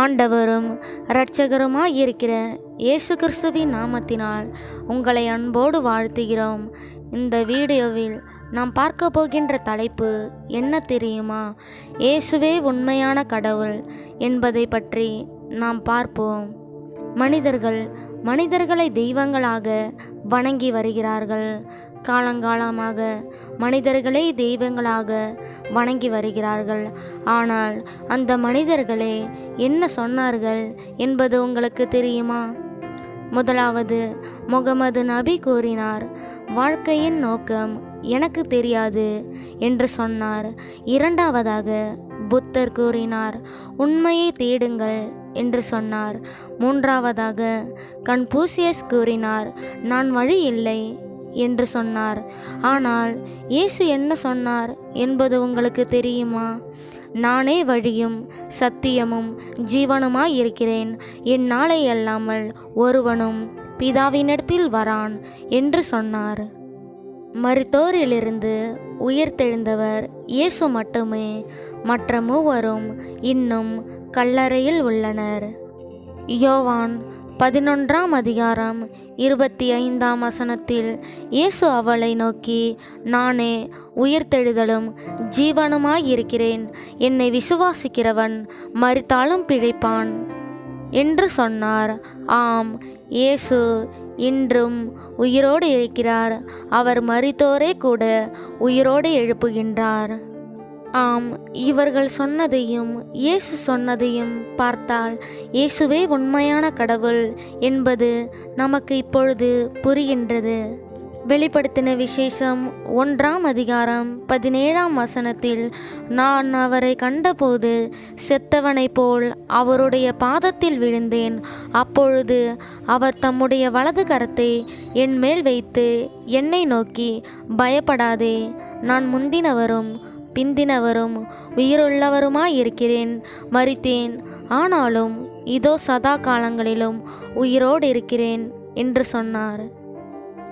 ஆண்டவரும் இரட்சகருமாய் இருக்கிற இயேசு கிறிஸ்துவின் நாமத்தினால் உங்களை அன்போடு வாழ்த்துகிறோம். இந்த வீடியோவில் நாம் பார்க்க போகின்ற தலைப்பு என்ன தெரியுமா? இயேசுவே உண்மையான கடவுள் என்பதை பற்றி நாம் பார்ப்போம். மனிதர்கள் மனிதர்களை தெய்வங்களாக வணங்கி வருகிறார்கள். காலங்காலமாக மனிதர்களே தெய்வங்களாக வணங்கி வருகிறார்கள். ஆனால் அந்த மனிதர்களே என்ன சொன்னார்கள் என்பது உங்களுக்கு தெரியுமா? முதலாவது முகமது நபி கூறினார் வாழ்க்கையின் நோக்கம் எனக்கு தெரியாது என்று சொன்னார். இரண்டாவதாக புத்தர் கூறினார் உண்மையை தேடுங்கள் என்று சொன்னார். மூன்றாவதாக கன்பூசியஸ் கூறினார் நான் வழி இல்லை என்று சொன்னார். ஆனால் இயேசு என்ன சொன்னார் என்பது உங்களுக்கு தெரியுமா? நானே வழியும் சத்தியமும் ஜீவனுமாய் இருக்கிறேன். என்னாலே அல்லாமல் ஒருவனும் பிதாவினிடத்தில் வரான் என்று சொன்னார். மருத்தோரிலிருந்து உயிர்த்தெழுந்தவர் இயேசு மட்டுமே. மற்ற மூவரும் இன்னும் கல்லறையில் உள்ளனர். யோவான் பதினொன்றாம் அதிகாரம் இருபத்தி ஐந்தாம் வசனத்தில் இயேசு அவளை நோக்கி நானே உயிர்த்தெழுதலும் ஜீவனுமாயிருக்கிறேன். என்னை விசுவாசிக்கிறவன் மறித்தாலும் பிழைப்பான். என்று சொன்னார். ஆம் இயேசு இன்றும் உயிரோடு இருக்கிறார். அவர் மறித்தோரே கூட உயிரோடு எழுப்புகின்றார். ஆம் இவர்கள் சொன்னதையும் இயேசு சொன்னதையும் பார்த்தால் இயேசுவே உண்மையான கடவுள் என்பது நமக்கு இப்பொழுது புரிகின்றது. வெளிப்படுத்தின விசேஷம் ஒன்றாம் அதிகாரம் பதினேழாம் வசனத்தில் நான் அவரை கண்டபோது செத்தவனைப் போல் அவருடைய பாதத்தில் விழுந்தேன். அப்பொழுது அவர் தம்முடைய வலது கரத்தை என் மேல் வைத்து என்னை நோக்கி பயப்படாதே நான் முந்தினவரும் பிந்தினவரும் உயிருள்ளவருமாய் இருக்கிறேன் மறித்தேன். ஆனாலும் இதோ சதா காலங்களிலும் உயிரோடு இருக்கிறேன் என்று சொன்னார்.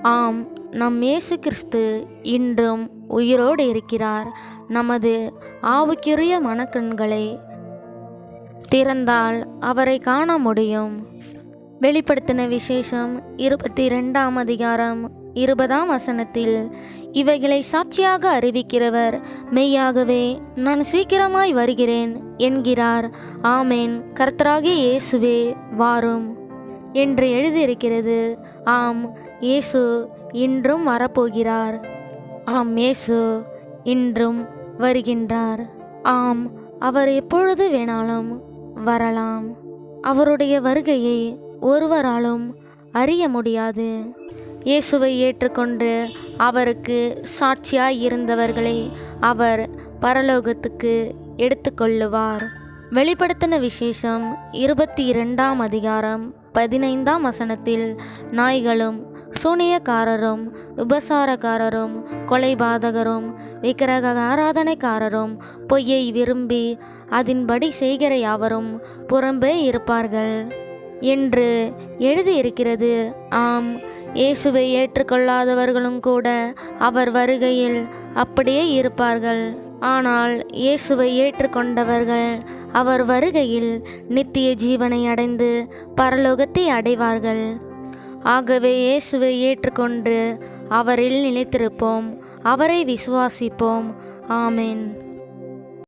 ஆம் நம் இயேசு கிறிஸ்து இன்றும் உயிரோடு இருக்கிறார் நமது ஆவுக்குரிய மனக்கண்களை திறந்தால் அவரை காண முடியும். வெளிப்படுத்தின விசேஷம் இருபத்தி ரெண்டாம் அதிகாரம் இருபதாம் வசனத்தில் இவைகளை சாட்சியாக அறிவிக்கிறவர் மெய்யாகவே நான் சீக்கிரமாய் வருகிறேன் என்கிறார். ஆமேன். கர்த்தராகிய இயேசுவே வாரும். என்று எழுதியிருக்கிறது. ஆம் இயேசு இன்றும் வரப்போகிறார். ஆம் இயேசு இன்றும் வருகின்றார். ஆம் அவர் எப்பொழுது வேணாலும் வரலாம். அவருடைய வருகையை ஒருவராலும் அறிய முடியாது. இயேசுவை ஏற்றுக்கொண்டு அவருக்கு சாட்சியாய் இருந்தவர்களை அவர் பரலோகத்துக்கு எடுத்துக்கொள்ளுவார். வெளிப்படுத்தின விசேஷம் இருபத்தி இரண்டாம் அதிகாரம் பதினைந்தாம் வசனத்தில் நாய்களும் சூனியக்காரரும் விபசாரக்காரரும் கொலைபாதகரும் விக்கிரக ஆராதனைக்காரரும் பொய்யை விரும்பி அதன்படி செய்கிற யாவரும் புறம்பே இருப்பார்கள். என்று எழுதியிருக்கிறது. ஆம் இயேசுவை ஏற்றுக்கொள்ளாதவர்களும் கூட அவர் வருகையில் அப்படியே இருப்பார்கள். ஆனால் இயேசுவை ஏற்றுக்கொண்டவர்கள் அவர் வருகையில் நித்திய ஜீவனை அடைந்து பரலோகத்தை அடைவார்கள். ஆகவே இயேசுவை ஏற்றுக்கொண்டு அவரில் நிலைத்திருப்போம். அவரை விசுவாசிப்போம். ஆமேன்.